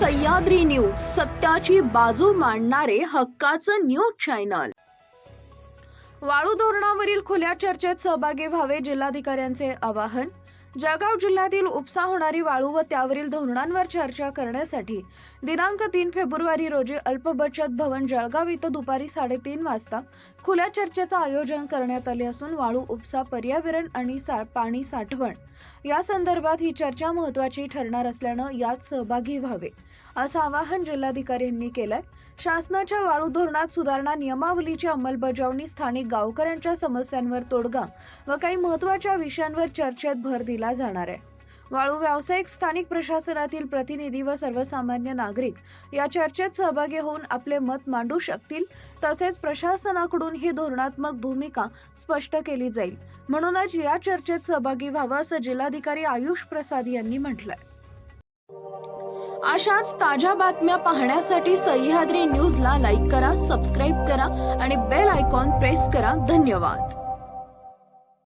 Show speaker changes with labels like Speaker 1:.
Speaker 1: Sahyadri news सत्याची बाजू मांडणारे हक्काचं न्यूज चॅनल. वाळू धोरणावरील खुल्या चर्चेत सहभागी व्हावे जिल्हाधिकाऱ्यांचे आवाहन. जळगाव जिल्ह्यातील उपसा होणारी वाळू व त्यावरील धोरणांवर चर्चा करण्यासाठी दिनांक तीन फेब्रुवारी रोजी अल्पबचत भवन जळगाव इथं दुपारी साडेतीन वाजता खुल्या चर्चेचं आयोजन करण्यात आले असून वाळू उपसा पर्यावरण आणि सा पाणी साठवण. या संदर्भात ही चर्चा महत्त्वाची ठरणार असल्यानं यात सहभागी व्हावे. असं आवाहन जिल्हाधिकाऱ्यांनी केलंय. शासनाच्या वाळू धोरणात सुधारणा नियमावलीची अंमलबजावणी स्थानिक गावकऱ्यांच्या समस्यांवर तोडगा व काही महत्त्वाच्या विषयांवर चर्चेत भर दिला जाणार आहे. वाळू व्यावसायिक स्थानिक प्रशासनातील प्रतिनिधी व सर्वसामान्य नागरिक या चर्चेत सहभागी होऊन आपले मत मांडू शकतील तसेच प्रशासनाकडून ही धोरणात्मक भूमिका स्पष्ट केली जाईल. म्हणूनच या चर्चेत सहभागी व्हावं असं जिल्हाधिकारी आयुष प्रसाद यांनी म्हटलंय. अशाच ताज्या बातम्या पाहण्यासाठी सह्याद्री न्यूजला लाईक करा सबस्क्राईब करा आणि बेल आयकॉन प्रेस करा. धन्यवाद.